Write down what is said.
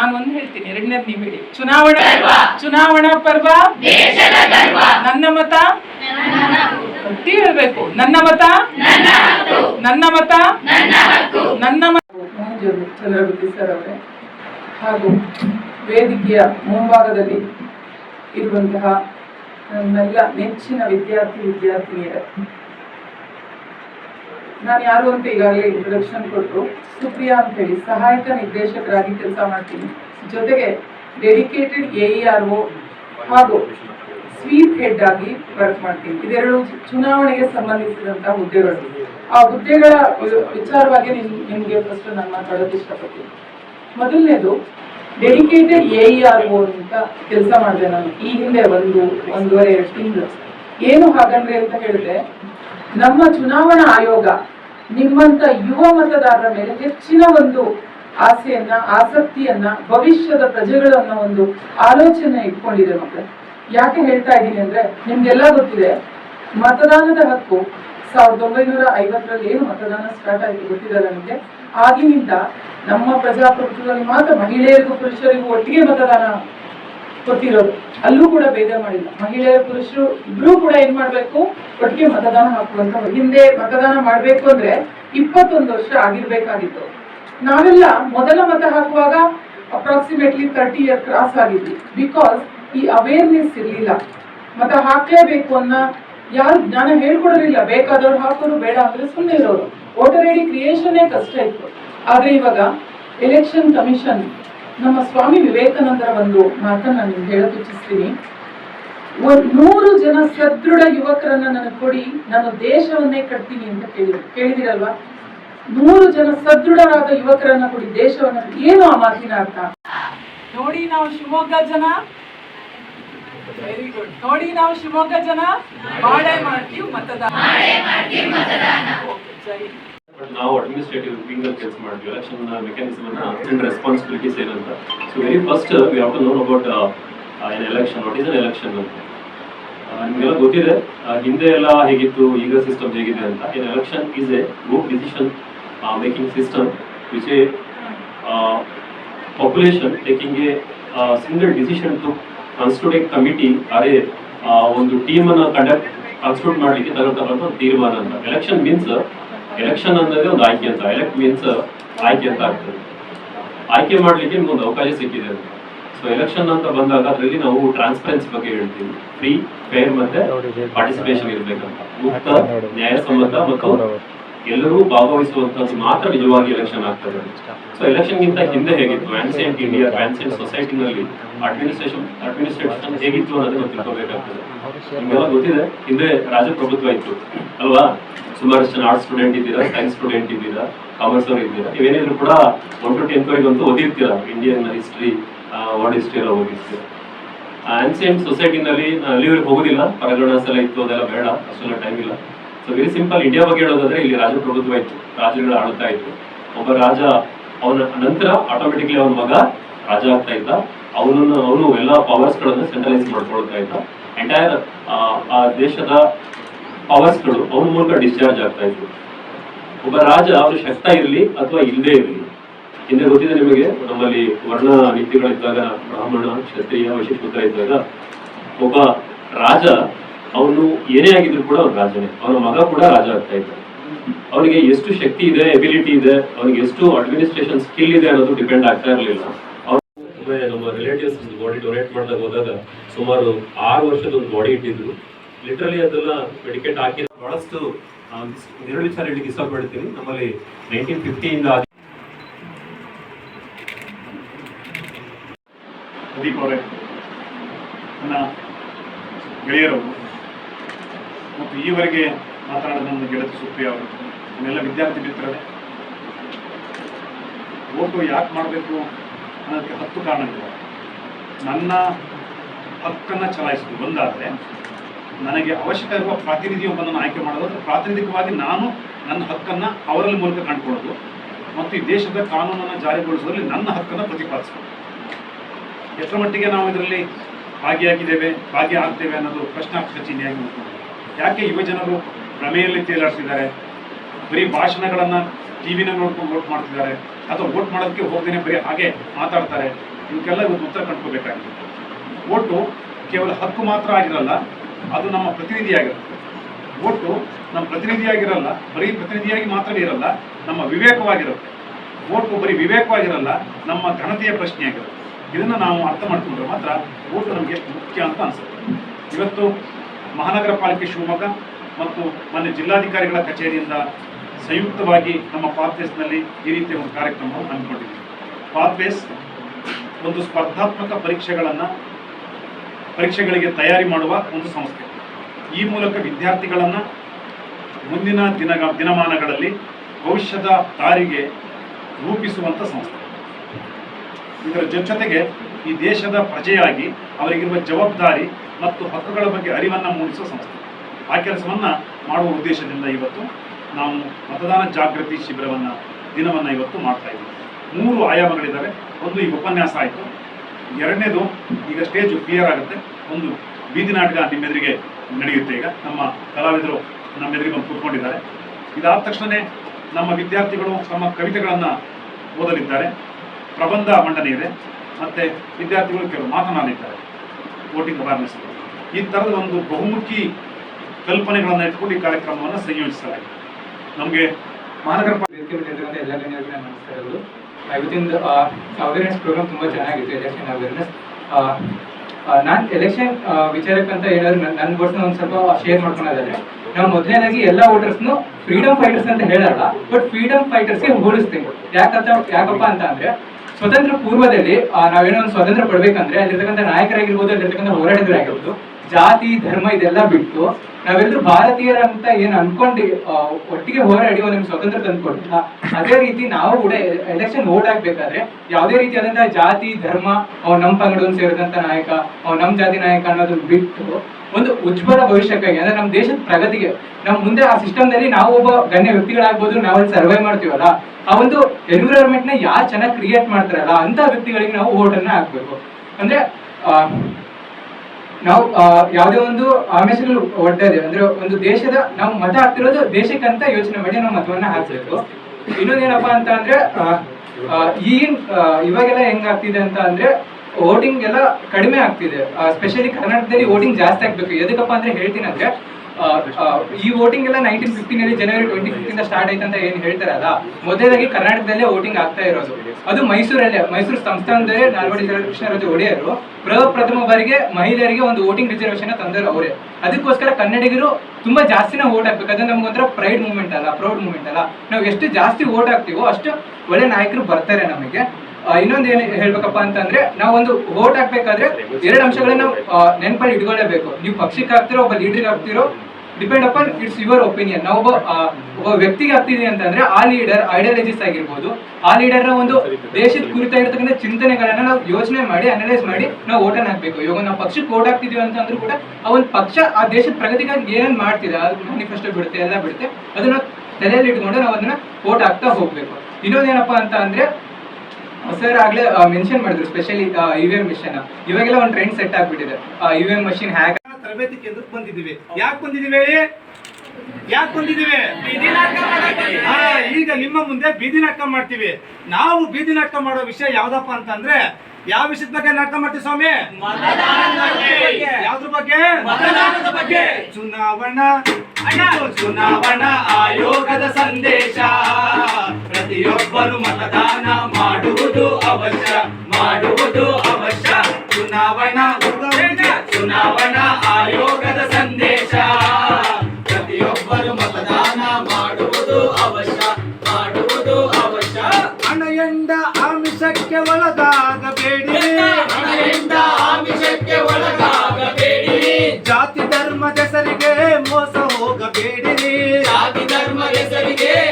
ನಾನು ಒಂದು ಹೇಳ್ತೀನಿ. ಎರಡನೇದು ನೀವು ಹೇಳಿ. ಚುನಾವಣಾ ಚುನಾವಣಾ ಪರ್ವ. ನನ್ನ ಮತ. ಗಟ್ಟಿ ಹೇಳ್ಬೇಕು. ನನ್ನ ಮತ. ನನ್ನ ಮತ. ನನ್ನ ಮತ ಚಂದ್ರಗುತ್ತಿ ಸರ್ ಅವರೇ ಹಾಗೂ ವೇದಿಕೆಯ ಮುಂಭಾಗದಲ್ಲಿ ಇರುವಂತಹ ನನ್ನೆಲ್ಲ ನೆಚ್ಚಿನ ವಿದ್ಯಾರ್ಥಿ ವಿದ್ಯಾರ್ಥಿನಿಯರೇ ನಾನು ಯಾರು ಅಂತ ಈಗಾಗಲೇ ಇಂಟ್ರೊಡಕ್ಷನ್ ಕೊಟ್ಟರು ಸುಪ್ರಿಯಾ ಅಂತ ಹೇಳಿ, ಸಹಾಯಕ ನಿರ್ದೇಶಕರಾಗಿ ಕೆಲಸ ಮಾಡ್ತೀನಿ. ಜೊತೆಗೆ ಡೆಡಿಕೇಟೆಡ್ ಎ ಆರ್ ಒ ಹಾಗೂ ಸ್ವೀಪ್ ಹೆಡ್ ಆಗಿ ವರ್ಕ್ ಮಾಡ್ತೀನಿ. ಇದೆರಡು ಚುನಾವಣೆಗೆ ಸಂಬಂಧಿಸಿದಂತಹ ಹುದ್ದೆಗಳು. ಆ ಹುದ್ದೆಗಳ ವಿಚಾರವಾಗಿ ನಿಮ್, ನಿಮಗೆ ಫಸ್ಟ್ ನಾನು ಮಾತಾಡೋಕೆ ಇಷ್ಟಪಡ್ತೀನಿ. ಮೊದಲನೇದು ಡೆಡಿಕೇಟೆಡ್ ಎ ಆರ್ ಒ ಅಂತ ಕೆಲಸ ಮಾಡಿದೆ ನಾನು. ಈ ಹಿಂದೆ ಒಂದು, ಒಂದೂವರೆ, ಎರಡು ತಿಂಗಳು. ಏನು ಹಾಗಂದ್ರೆ ಅಂತ ಹೇಳಿದ್ರೆ, ನಮ್ಮ ಚುನಾವಣಾ ಆಯೋಗ ನಿಮ್ಮಂತ ಯುವ ಮತದಾರರ ಮೇಲೆ ಹೆಚ್ಚಿನ ಒಂದು ಆಸೆಯನ್ನ, ಆಸಕ್ತಿಯನ್ನ, ಭವಿಷ್ಯದ ಪ್ರಜೆಗಳನ್ನ ಒಂದು ಆಲೋಚನೆ ಇಟ್ಕೊಂಡಿದೆ ಮಕ್ಕಳು. ಯಾಕೆ ಹೇಳ್ತಾ ಇದ್ದೀನಿ ಅಂದ್ರೆ ನಿಮ್ಗೆಲ್ಲ ಗೊತ್ತಿದೆ, ಮತದಾನದ ಹಕ್ಕು ಸಾವಿರದ ಒಂಬೈನೂರ ಐವತ್ತರಲ್ಲಿ ಏನು ಮತದಾನ ಸ್ಟಾರ್ಟ್ ಆಯಿತು ಗೊತ್ತಿದೆ ನಮಗೆ? ಆಗಿನಿಂದ ನಮ್ಮ ಪ್ರಜಾಪ್ರಭುತ್ವದಲ್ಲಿ ಮಾತ್ರ ಮಹಿಳೆಯರಿಗೂ ಪುರುಷರಿಗೂ ಒಟ್ಟಿಗೆ ಮತದಾನ ಕೊಟ್ಟಿರೋದು ಅಲ್ಲೂ ಕೂಡ ಭೇದ ಮಾಡಿಲ್ಲ. ಮಹಿಳೆಯರು, ಪುರುಷರು ಇಬ್ರು ಕೂಡ ಏನ್ ಮಾಡ್ಬೇಕು? ಒಟ್ಟಿಗೆ ಮತದಾನ ಹಾಕುವಂತ ಹಿಂದೆ ಮತದಾನ ಮಾಡ್ಬೇಕು ಅಂದ್ರೆ ಇಪ್ಪತ್ತೊಂದು ವರ್ಷ ಆಗಿರ್ಬೇಕಾಗಿತ್ತು. ನಾವೆಲ್ಲ ಮೊದಲ ಮತ ಹಾಕುವಾಗ ಅಪ್ರಾಕ್ಸಿಮೇಟ್ಲಿ ತರ್ಟಿ ಇಯರ್ ಕ್ರಾಸ್ ಆಗಿದ್ವಿ. ಬಿಕಾಸ್ ಈ ಅವೇರ್ನೆಸ್ ಇರಲಿಲ್ಲ. ಮತ ಹಾಕ್ಲೇಬೇಕು ಅನ್ನ ಯಾರು ಜ್ಞಾನ ಹೇಳ್ಕೊಡೋರಿಲ್ಲ ಬೇಕಾದವ್ರು ಹಾಕೋರು, ಬೇಡ ಅಂದ್ರೆ ಸುಮ್ಮನೆ ಇರೋರು. ವೋಟರ್ ಐ ಡಿ ಕ್ರಿಯೇಷನ್ನೇ ಕಷ್ಟ ಇತ್ತು. ಆದ್ರೆ ಇವಾಗ ಎಲೆಕ್ಷನ್ ಕಮಿಷನ್ ನಮ್ಮ ಸ್ವಾಮಿ ವಿವೇಕಾನಂದರ ಒಂದು ಮಾತನ್ನ ನಾನು ಹೇಳಕ್ ಇಚ್ಛಿಸ್ತೀನಿ. ಒಂದ್ ನೂರು ಜನ ಸದೃಢ ಯುವಕರನ್ನ ನನಗೆ ಕೊಡಿ ನಾನು ದೇಶವನ್ನೇ ಕಟ್ತೀನಿ ಅಂತ ಕೇಳಿದ್ರು. ಕೇಳಿದಿರಲ್ವಾ? ನೂರು ಜನ ಸದೃಢರಾದ ಯುವಕರನ್ನ ಕೊಡಿ ದೇಶವನ್ನ ಏನು ಆ ಮಾತಿನ ಅರ್ಥ? ನೋಡಿ ನಾವು ಶಿವಮೊಗ್ಗ ಜನ. ವೆರಿ ಗುಡ್ ನೋಡಿ ನಾವು ಶಿವಮೊಗ್ಗ ಜನ. ಬಾಳೆ ಮಾಡ್ತೀವಿ ಮತದಾನ. ನಾವು ಅಡ್ಮಿನಿಸ್ಟ್ರೇಟಿವ್ ವಿಂಗ್ ಅಲ್ಲಿ ಕೆಲಸ ಮಾಡಿದ್ವಿ. ಎಲೆಕ್ಷನ್ ಮೆಕ್ಯಾನಿಸಮ್ ಅನ್ನ ಅಂಡ್ ರೆಸ್ಪಾನ್ಸಿಬಿಲಿಟೀಸ್ ಏನಂತ. So very first we have to known about an election what is an election ಅಂತ. ನಿಮಗೆಲ್ಲ ನಿಮ್ಗೆಲ್ಲ ಗೊತ್ತಿದೆ ಆ, ಹಿಂದೆ ಎಲ್ಲ ಹೇಗಿತ್ತು ಈಗ ಸಿಸ್ಟಮ್ ಹೇಗಿದೆ ಅಂತ. An election is a group decision making system which a population taking a single decision to constitute committee are ಒಂದು ಟೀಮ್ ಅನ್ನ ಕಂಡಕ್ಟ್ ಕಾನ್ಸ್ಟಿಟ್ಯೂಟ್ ಮಾಡಲಿಕ್ಕೆ ತಗೊಳ್ತಕ್ಕಂಥ ತೀರ್ಮಾನ ಅಂತ. ಎಲೆಕ್ಷನ್ ಮೀನ್ಸ್ ಎಲೆಕ್ಷನ್ ಅನ್ನೋದೇ ಒಂದು ಆಯ್ಕೆ ಅಂತ. ಎಲೆಕ್ಟ್ ಮೀನ್ಸ್ ಆಯ್ಕೆ ಅಂತ ಆಗ್ತದೆ. ಆಯ್ಕೆ ಮಾಡ್ಲಿಕ್ಕೆ ನಿಮ್ಗೊಂದು ಅವಕಾಶ ಸಿಕ್ಕಿದೆ ಅಂತ. ಸೊ ಎಲೆಕ್ಷನ್ ಅಂತ ಬಂದಾಗ ಅದರಲ್ಲಿ ನಾವು ಟ್ರಾನ್ಸ್ಪರೆನ್ಸಿ ಬಗ್ಗೆ ಹೇಳ್ತೀವಿ. ಫ್ರೀ ಫೇರ್ ಮತ್ತೆ ಪಾರ್ಟಿಸಿಪೇಷನ್ ಇರಬೇಕಂತ. ಮುಕ್ತ ನ್ಯಾಯಸಮ್ಮತ ಮತ್ತು ಎಲ್ಲರೂ ಭಾಗವಹಿಸುವಂತದ್ದು ಮಾತ್ರ ನಿಜವಾಗಿ ಎಲೆಕ್ಷನ್ ಆಗ್ತದೆ. ಸೊ ಎಲೆಕ್ಷನ್ ಗಿಂತ ಹಿಂದೆ ಹೇಗಿತ್ತು? ಆನ್ಸಿಯಂಟ್ ಇಂಡಿಯಾ ಆನ್ಸಿಯಂಟ್ ಸೊಸೈಟಿನಲ್ಲಿ ಅಡ್ಮಿನಿಸ್ಟ್ರೇಷನ್ ಅಡ್ಮಿನಿಸ್ಟ್ರೇಷನ್ ಹೇಗಿತ್ತು ಅನ್ನೋದನ್ನ ತಿಳ್ಕೋಬೇಕಾಗ್ತದೆ ನಿಮ್ಗೆಲ್ಲ ಗೊತ್ತಿದೆ, ಹಿಂದೆ ರಾಜಪ್ರಭುತ್ವ ಇತ್ತು. ಅಲ್ವಾ? ಸುಮಾರು ಜನ ಆರ್ಟ್ಸ್ ಸ್ಟೂಡೆಂಟ್ ಇದ್ದೀರಾ ಸೈನ್ಸ್ ಸ್ಟೂಡೆಂಟ್ ಇದ್ದೀರಾ ಕಾಮರ್ಸ್ ಅವರು ಇದ್ದೀರಾ? ನೀವೇನಿದ್ರು ಕೂಡ ಒನ್ ಟು ಟೆಂತ್ ವರೆಗಂತೂ ಓದಿರ್ತೀರಾ? ಇಂಡಿಯನ್ ಹಿಸ್ಟ್ರಿ ವರ್ಲ್ಡ್ ಹಿಸ್ಟ್ರಿ ಎಲ್ಲ ಓದಿರ್ತೀರಾ? ಆನ್ಸಿಯಂಟ್ ಸೊಸೈಟಿನಲ್ಲಿ ಅಲ್ಲಿವರೆಗೆ ಹೋಗೋದಿಲ್ಲ ಎಲ್ಲ ಇತ್ತು, ಅದೆಲ್ಲ ಬೇಡ, ಅಷ್ಟೆಲ್ಲ ಟೈಮ್ ಇಲ್ಲ. ಸೊ ವೆರಿ ಸಿಂಪಲ್ ಇಂಡಿಯಾ ಬಗ್ಗೆ ಹೇಳೋದಾದ್ರೆ ಇಲ್ಲಿ ರಾಜಪ್ರಭುತ್ವ ಇತ್ತು. ರಾಜರುಗಳು ಆಳ್ತಾ ಇತ್ತು ಒಬ್ಬ ರಾಜ ಅವನ ನಂತರ ಆಟೋಮೆಟಿಕ್ಲಿ ಅವನ ಮಗ ರಾಜ ಆಗ್ತಾ ಇದ್ದ. ಅವನನ್ನು, ಅವನು ಎಲ್ಲ ಪವರ್ಸ್ಗಳನ್ನು ಸೆಂಟ್ರಲೈಸ್ ಮಾಡ್ಕೊಳ್ತಾ ಇದ್ದ. ಎಂಟೈರ್ ಆ ದೇಶದ ಪವರ್ಸ್ಗಳು ಅವನ ಮೂಲಕ ಡಿಸ್ಚಾರ್ಜ್ ಆಗ್ತಾ ಇದ್ರು ಒಬ್ಬ ರಾಜ ಅವನು ಶಕ್ತ ಇರಲಿ ಅಥವಾ ಇಲ್ಲದೇ ಇರಲಿ. ಹಿಂದೆ ಗೊತ್ತಿದೆ ನಿಮಗೆ, ನಮ್ಮಲ್ಲಿ ವರ್ಣ ನೀತಿಗಳಿದ್ದಾಗ ಬ್ರಾಹ್ಮಣ, ಕ್ಷತ್ರಿಯ, ವಶಿಷ್ಠ ಇದ್ದಾಗ, ಒಬ್ಬ ರಾಜ ಅವನು ಏನೇ ಆಗಿದ್ರು ಕೂಡ ಅವ್ನು ರಾಜನೇ. ಅವನ ಮಗ ಕೂಡ ರಾಜ ಆಗ್ತಾ ಇದ್ದ. ಅವನಿಗೆ ಎಷ್ಟು ಶಕ್ತಿ ಇದೆ ಎಬಿಲಿಟಿ ಇದೆ, ಅವನಿಗೆ ಎಷ್ಟು ಅಡ್ಮಿನಿಸ್ಟ್ರೇಷನ್ ಸ್ಕಿಲ್ ಇದೆ ಅನ್ನೋದು ಡಿಪೆಂಡ್ ಆಗ್ತಾ ಇರಲಿಲ್ಲ. ಒಮ್ಮೆ ನಮ್ಮ ರಿಲೇಟಿವ್ಸ್ ಬಾಡಿ ಡೊನೇಟ್ ಮಾಡಿದಾಗ ಹೋದಾಗ ಸುಮಾರು ಆರು ವರ್ಷದ ಒಂದು ಬಾಡಿ ಇಟ್ಟಿದ್ರು. ಲಿಟ್ರಲಿ ಅದೆಲ್ಲ ಮೆಡಿಕೇಟ್ ಹಾಕಿ ಬಹಳಷ್ಟು ಎರಡು ವಿಚಾರ ಹೇಳಲಿಕ್ಕೆ ಇಷ್ಟಪಡ್ತೀನಿ. ನಮ್ಮಲ್ಲಿ ನೈನ್ಟೀನ್ ಫಿಫ್ಟಿಯಿಂದ ಪ್ರದೀಪ್ ಅವರೇ, ನನ್ನ ಗೆಳೆಯರು. ಮತ್ತು ಈವರೆಗೆ ಮಾತನಾಡಿದ ನನ್ನ ಗೆಳತಿ ಸುಪ್ರಿಯ ಅವರು. ನನ್ನೆಲ್ಲ ವಿದ್ಯಾರ್ಥಿ ಮಿತ್ರರೇ, ಓಟು ಯಾಕೆ ಮಾಡಬೇಕು ಅನ್ನೋದಕ್ಕೆ ಹತ್ತು ಕಾರಣಗಳು ನನ್ನ ಹಕ್ಕನ್ನು ಚಲಾಯಿಸೋದು ಒಂದಾದರೆ, ನನಗೆ ಅವಶ್ಯಕ ಇರುವ ಪ್ರಾತಿನಿಧಿಯೊಬ್ಬನನ್ನು ಆಯ್ಕೆ ಮಾಡೋದು ಪ್ರಾತಿನಿಧಿಕವಾಗಿ ನಾನು ನನ್ನ ಹಕ್ಕನ್ನು ಅವರಲ್ಲಿ ಮೂಲಕ ಕಂಡುಕೊಳ್ಳೋದು ಮತ್ತು ಈ ದೇಶದ ಕಾನೂನನ್ನು ಜಾರಿಗೊಳಿಸುವಲ್ಲಿ ನನ್ನ ಹಕ್ಕನ್ನು ಪ್ರತಿಪಾದಿಸೋದು ಎಷ್ಟರ ಮಟ್ಟಿಗೆ ನಾವು ಇದರಲ್ಲಿ ಭಾಗಿಯಾಗಿದ್ದೇವೆ ಭಾಗಿಯಾಗ್ತೇವೆ ಅನ್ನೋದು ಪ್ರಶ್ನಾರ್ಥಕ ಚಿಹ್ನೆಯಾಗಿ ಯಾಕೆ ಯುವಜನರು ಭ್ರಮೆಯಲ್ಲಿ ತೇಲಾಡ್ತಿದ್ದಾರೆ? ಬರೀ ಭಾಷಣಗಳನ್ನು ಟಿ ವಿನ ನೋಡ್ಕೊಂಡು ವೋಟ್ ಮಾಡ್ತಿದ್ದಾರೆ. ಅಥವಾ ವೋಟ್ ಮಾಡೋದಕ್ಕೆ ಹೋಗ್ದೇನೆ ಬರೀ ಹಾಗೆ ಮಾತಾಡ್ತಾರೆ. ಇವಕ್ಕೆಲ್ಲ ಇವತ್ತು ಉತ್ತರ ಕಂಡ್ಕೋಬೇಕಾಗಿದೆ ಓಟು ಕೇವಲ ಹಕ್ಕು ಮಾತ್ರ ಆಗಿರಲ್ಲ, ಅದು ನಮ್ಮ ಪ್ರತಿನಿಧಿಯಾಗಿರುತ್ತೆ ಓಟು ನಮ್ಮ ಪ್ರತಿನಿಧಿಯಾಗಿರಲ್ಲ ಬರೀ ಪ್ರತಿನಿಧಿಯಾಗಿ ಮಾತ್ರವೇ ಇರಲ್ಲ, ನಮ್ಮ ವಿವೇಕವಾಗಿರುತ್ತೆ. ಓಟು ಬರೀ ವಿವೇಕವಾಗಿರಲ್ಲ, ನಮ್ಮ ಘನತೆಯ ಪ್ರಶ್ನೆಯಾಗಿರುತ್ತೆ. ಇದನ್ನು ನಾವು ಅರ್ಥ ಮಾಡ್ಕೊಂಡ್ರೆ ಮಾತ್ರ ಓಟು ನಮಗೆ ಮುಖ್ಯ ಅಂತ ಅನಿಸುತ್ತೆ. ಇವತ್ತು ಮಹಾನಗರ ಪಾಲಿಕೆ ಶಿವಮೊಗ್ಗ ಮತ್ತು ಮಾನ್ಯ ಜಿಲ್ಲಾಧಿಕಾರಿಗಳ ಕಚೇರಿಯಿಂದ ಸಂಯುಕ್ತವಾಗಿ ನಮ್ಮ ಪಾತ್ವೇಸ್ನಲ್ಲಿ ಈ ರೀತಿಯ ಒಂದು ಕಾರ್ಯಕ್ರಮವನ್ನು ಹಮ್ಮಿಕೊಂಡಿದ್ದೀವಿ. ಪಾತ್ವೇಸ್ ಒಂದು ಸ್ಪರ್ಧಾತ್ಮಕ ಪರೀಕ್ಷೆಗಳನ್ನು ಪರೀಕ್ಷೆಗಳಿಗೆ ತಯಾರಿ ಮಾಡುವ ಒಂದು ಸಂಸ್ಥೆ. ಈ ಮೂಲಕ ವಿದ್ಯಾರ್ಥಿಗಳನ್ನು ಮುಂದಿನ ದಿನ ದಿನಮಾನಗಳಲ್ಲಿ ಭವಿಷ್ಯದ ದಾರಿಗೆ ರೂಪಿಸುವಂಥ ಸಂಸ್ಥೆ. ಇದರ ಜೊತೆಗೆ ಈ ದೇಶದ ಪ್ರಜೆಯಾಗಿ ಅವರಿಗಿರುವ ಜವಾಬ್ದಾರಿ ಮತ್ತು ಹಕ್ಕುಗಳ ಬಗ್ಗೆ ಅರಿವನ್ನು ಮೂಡಿಸುವ ಸಂಸ್ಥೆ. ಆ ಕೆಲಸವನ್ನು ಮಾಡುವ ಉದ್ದೇಶದಿಂದ ಇವತ್ತು ನಾವು ಮತದಾನ ಜಾಗೃತಿ ಶಿಬಿರವನ್ನು ದಿನವನ್ನು ಇವತ್ತು ಮಾಡ್ತಾ ಇದ್ದೀವಿ. ಮೂರು ಆಯಾಮಗಳಿದ್ದಾವೆ ಒಂದು ಈ ಉಪನ್ಯಾಸ ಆಯಿತು. ಎರಡನೇದು ಈಗ ಸ್ಟೇಜ್ ಕ್ಲಿಯರ್ ಆಗುತ್ತೆ. ಒಂದು ಬೀದಿ ನಾಟಕ ನಿಮ್ಮೆದುರಿಗೆ ನಡೆಯುತ್ತೆ ಈಗ. ನಮ್ಮ ಕಲಾವಿದರು ನಮ್ಮೆದುರಿಗೆ ಬಂದು ಕೂತ್ಕೊಂಡಿದ್ದಾರೆ. ಇದಾದ ತಕ್ಷಣವೇ ನಮ್ಮ ವಿದ್ಯಾರ್ಥಿಗಳು ತಮ್ಮ ಕವಿತೆಗಳನ್ನು ಓದಲಿದ್ದಾರೆ. ಪ್ರಬಂಧ ಮಂಡನೆ ಇದೆ. ಮತ್ತು ವಿದ್ಯಾರ್ಥಿಗಳು ಕೆಲವು ಮಾತನಾಡಲಿದ್ದಾರೆ. ವೋಟಿಂಗ್ ಅವೇರ್ನೆಸ್ ಈ ಥರದ ಒಂದು ಬಹುಮುಖಿ ಕಲ್ಪನೆಗಳನ್ನು ಇಟ್ಕೊಂಡು ಈ ಕಾರ್ಯಕ್ರಮವನ್ನು ಸಂಯೋಜಿಸಲಾಗಿದೆ. ನಮಗೆ ಮಹಾನಗರ ಪಾಲಿಕೆ ಎಲ್ಲ ಗಣ್ಯರಿಗೆ ದ ಅವೇರ್ನೆಸ್ ಪ್ರೋಗ್ರಾಮ್ ತುಂಬ ಚೆನ್ನಾಗಿತ್ತು ಎಲೆಕ್ಷನ್ ಅವೇರ್ನೆಸ್ ನಾನು ಎಲೆಕ್ಷನ್ ವಿಚಾರಕ್ಕಂತ ಏನಾದ್ರು ನನ್ನ ವರ್ಡ್ಸ್ನ ಒಂದು ಸ್ವಲ್ಪ ಶೇರ್ ಮಾಡ್ಕೊಳೋದಾದ್ರೆ, ನಾವು ಮೊದಲನೇದಾಗಿ ಎಲ್ಲ ವೋಟರ್ಸ್ನು ಫ್ರೀಡಮ್ ಫೈಟರ್ಸ್ ಅಂತ ಹೇಳಲ್ಲ ಬಟ್ ಫ್ರೀಡಮ್ ಫೈಟರ್ಸ್ಗೆ ಹೋಲಿಸ್ತೀವಿ. ಯಾಕಂತ, ಯಾಕಪ್ಪ ಅಂತ ಅಂದ್ರೆ ಸ್ವತಂತ್ರ ಪೂರ್ವದಲ್ಲಿ ನಾವೇನೋ ಒಂದು ಸ್ವತಂತ್ರ ಪಡ್ಬೇಕಂದ್ರೆ ಅಲ್ಲಿರ್ತಕ್ಕಂಥ ನಾಯಕರಾಗಿರ್ಬೋದು ಅಲ್ಲಿರ್ತಕ್ಕಂಥ ಹೋರಾಟಗಾರಾಗಿರ್ಬೋದು ಜಾತಿ, ಧರ್ಮ ಇದೆಲ್ಲ ಬಿಟ್ಟು ನಾವೆಲ್ಲರೂ ಭಾರತೀಯರಂತ ಏನ್ ಅನ್ಕೊಂಡು ಒಟ್ಟಿಗೆ ಹೋರಾಡಿ ನಿಮ್ಗೆ ಸ್ವತಂತ್ರ ತಂದ್ಕೊಟ್ಟಿಲ್ಲ. ಅದೇ ರೀತಿ ನಾವು ಕೂಡ ಎಲೆಕ್ಷನ್ ವೋಟ್ ಹಾಕ್ಬೇಕಾದ್ರೆ ಯಾವುದೇ ರೀತಿಯಾದಂತಹ ಜಾತಿ, ಧರ್ಮ ಅವ್ ನಮ್ಮ ಪಂಗಡವನ್ನು ಸೇರಿದಂತ ನಾಯಕ ಅವ್ ನಮ್ಮ ಜಾತಿ ನಾಯಕ ಅನ್ನೋದನ್ನ ಬಿಟ್ಟು ಒಂದು ಉಜ್ವಲ ಭವಿಷ್ಯಕ್ಕಾಗಿ, ಅಂದ್ರೆ ನಮ್ಮ ದೇಶದ ಪ್ರಗತಿಗೆ ನಮ್ಮ ಮುಂದೆ ಆ ಸಿಸ್ಟಮ್ದಲ್ಲಿ ನಾವು ಒಬ್ಬ ಗಣ್ಯ ವ್ಯಕ್ತಿಗಳಾಗ್ಬೋದು, ನಾವಲ್ಲಿ ಸರ್ವೈವ್ ಮಾಡ್ತೀವಲ್ಲ, ಆ ಒಂದು ಎನ್ವಿರಾನ್ಮೆಂಟ್ನ ಯಾರು ಚೆನ್ನಾಗಿ ಕ್ರಿಯೇಟ್ ಮಾಡ್ತಾರಲ್ಲ ಅಂತ ವ್ಯಕ್ತಿಗಳಿಗೆ ನಾವು ವೋಟನ್ನ ಅನ್ನ ಹಾಕ್ಬೇಕು. ಅಂದ್ರೆ ನಾವು ಯಾವುದೇ ಒಂದು ಆಮೇಶಗಳು ಒಡ್ಡದೆ, ಅಂದ್ರೆ ಒಂದು ದೇಶದ ನಾವು ಮತ ಹಾಕ್ತಿರೋದು ದೇಶಕ್ಕಂತ ಯೋಚನೆ ಮಾಡಿ ನಾವು ಮತವನ್ನ ಹಾಕ್ಬೇಕು. ಇನ್ನೊಂದೇನಪ್ಪಾ ಅಂತ ಅಂದ್ರೆ ಈಗಿನ ಇವಾಗೆಲ್ಲ ಹೆಂಗಾಗ್ತಿದೆ ಅಂತ ಅಂದ್ರೆ, ವೋಟಿಂಗ್ ಎಲ್ಲ ಕಡಿಮೆ ಆಗ್ತಿದೆ. ಸ್ಪೆಷಲಿ ಕರ್ನಾಟಕದಲ್ಲಿ ವೋಟಿಂಗ್ ಜಾಸ್ತಿ ಆಗ್ಬೇಕು. ಎದಕ್ಕಪ್ಪ ಅಂದ್ರೆ ಹೇಳ್ತೀನಿ ಅಂದ್ರೆ ಈ ವೋಟಿಂಗ್ ಎಲ್ಲ ನೈನ್ಟೀನ್ ಫಿಫ್ಟೀನ್ ಅಲ್ಲಿ ಜನವರಿ ಟ್ವೆಂಟಿ ಫಿಫ್ಟಿಂದ ಸ್ಟಾರ್ಟ್ ಆಯ್ತು ಅಂತ ಏನು ಹೇಳ್ತಾರಲ್ಲ ಮೊದಲಾಗಿ ಕರ್ನಾಟಕದಲ್ಲೇ ವೋಟಿಂಗ್ ಆಗ್ತಾ ಇರೋದು. ಅದು ಮೈಸೂರಲ್ಲೇ, ಮೈಸೂರು ಸಂಸ್ಥಾನದಲ್ಲೇ ನಾಲ್ವಡಿ ಕೃಷ್ಣರಾಜ ಒಡೆಯರು ಪ್ರಪ್ರಥಮ ಬಾರಿಗೆ ಮಹಿಳೆಯರಿಗೆ ಒಂದು ವೋಟಿಂಗ್ ರಿಸರ್ವೇಷನ್ ತಂದರು ಅವರೇ. ಅದಕ್ಕೋಸ್ಕರ ಕನ್ನಡಿಗರು ತುಂಬಾ ಜಾಸ್ತಿನ ವೋಟ್ ಹಾಕ್ಬೇಕು. ಅದು ನಮ್ಗೊಂಥರ ಪ್ರೈಡ್ ಮೂಮೆಂಟ್ ಅಲ್ಲ ಪ್ರೌಡ್ ಮೂಮೆಂಟ್ ಅಲ್ಲ. ನಾವು ಎಷ್ಟು ಜಾಸ್ತಿ ವೋಟ್ ಹಾಕ್ತೀವೋ ಅಷ್ಟು ಒಳ್ಳೆ ನಾಯಕರು ಬರ್ತಾರೆ ನಮಗೆ. ಇನ್ನೊಂದು ಏನ್ ಹೇಳ್ಬೇಕಪ್ಪ ಅಂತಂದ್ರೆ ನಾವೊಂದು ವೋಟ್ ಹಾಕ್ಬೇಕಾದ್ರೆ ಎರಡು ಅಂಶಗಳನ್ನ ನಾವು ನೆನಪಲ್ಲಿ ಇಟ್ಕೊಳ್ಳೇಬೇಕು. ನೀವು ಪಕ್ಷಕ್ಕೆ ಹಾಕ್ತಿರೋ, ಒಬ್ಬ ಲೀಡರ್ ಹಾಕ್ತಿರೋ depend upon it's your opinion ನಾವು ಒಬ್ಬ ಒಬ್ಬ ವ್ಯಕ್ತಿಗೆ ಆಗ್ತಿದೀವಿ ಅಂತಂದ್ರೆ ಆ ಲೀಡರ್ ಐಡಿಯಾಲಜಿಸ್ ಆಗಿರ್ಬೋದು. ಆ ಲೀಡರ್ನ ಒಂದು ದೇಶದ ಕುರಿತಾಗಿರ್ತಕ್ಕಂಥ ಚಿಂತನೆಗಳನ್ನ ನಾವು ಯೋಚನೆ ಮಾಡಿ ಅನಲೈಸ್ ಮಾಡಿ, ನಾವು ಓಟನ್ ಹಾಕ್ಬೇಕು. ಇವಾಗ ನಾವು ಪಕ್ಷಕ್ಕೆ ಓಟ್ ಹಾಕ್ತಿದೀವಿ ಅಂತ ಅಂದ್ರೂ ಕೂಡ ಆ ಒಂದು ಪಕ್ಷ, ಆ ದೇಶದ ಪ್ರಗತಿಗಾಗಿ ಏನೇನು ಮಾಡ್ತಿದೆ, ಅದು ಮ್ಯಾನಿಫೆಸ್ಟೋ ಬಿಡುತ್ತೆ, ಎಲ್ಲ ಬಿಡುತ್ತೆ, ಅದನ್ನ ತಲೆಯಲ್ಲಿ ಇಟ್ಕೊಂಡು ನಾವು ಅದನ್ನ ಓಟ್ ಹಾಕ್ತಾ ಹೋಗ್ಬೇಕು. ಇನ್ನೊಂದೇನಪ್ಪ ಅಂತ ಅಂದ್ರೆ ಸರ್ ಆಗ್ಲೇ ಮೆನ್ಷನ್ ಮಾಡಿದ್ರು specially E V M machine ಇವಾಗೆಲ್ಲ ಒಂದು ಟ್ರೆಂಡ್ ಸೆಟ್ ಆಗ್ಬಿಟ್ಟಿದೆ. E V M machine hack ತರಬೇತಿ ಕೇಂದ್ರಕ್ಕೆ ಬಂದಿದ್ದೀವಿ. ಯಾಕೆ ಬಂದಿದ್ದೀವಿ ಹೇಳಿ? ಯಾಕೆ ಬಂದಿದ್ದೀವಿ? ಹಾ ಈಗ ನಿಮ್ಮ ಮುಂದೆ ಬೀದಿ ನಾಟಕ ಮಾಡ್ತೀವಿ. ನಾವು ಬೀದಿ ನಾಟಕ ಮಾಡೋ ವಿಷಯ ಯಾವ್ದಪ್ಪ ಅಂತಂದ್ರೆ ಯಾವ ವಿಷಯದ ಬಗ್ಗೆ ನಾಟಕ ಮಾಡ್ತೀವಿ ಸ್ವಾಮಿ? ಯಾವ್ದ್ರ ಬಗ್ಗೆ? ಬಗ್ಗೆ. ಚುನಾವಣಾ ಚುನಾವಣಾ ಆಯೋಗದ ಸಂದೇಶ. ಹಣ ಎಂಡ ಆಮಿಷಕ್ಕೆ ಒಳಗಾಗಬೇಡಿ. ಹಣೆಯಿಂದ ಆಮಿಷಕ್ಕೆ ಒಳಗಾಗಬೇಡಿ. ಜಾತಿ ಧರ್ಮದ ಹೆಸರಿಗೆ ಮೋಸ ಹೋಗಬೇಡಿ. ಜಾತಿ ಧರ್ಮದ ಹೆಸರಿಗೆ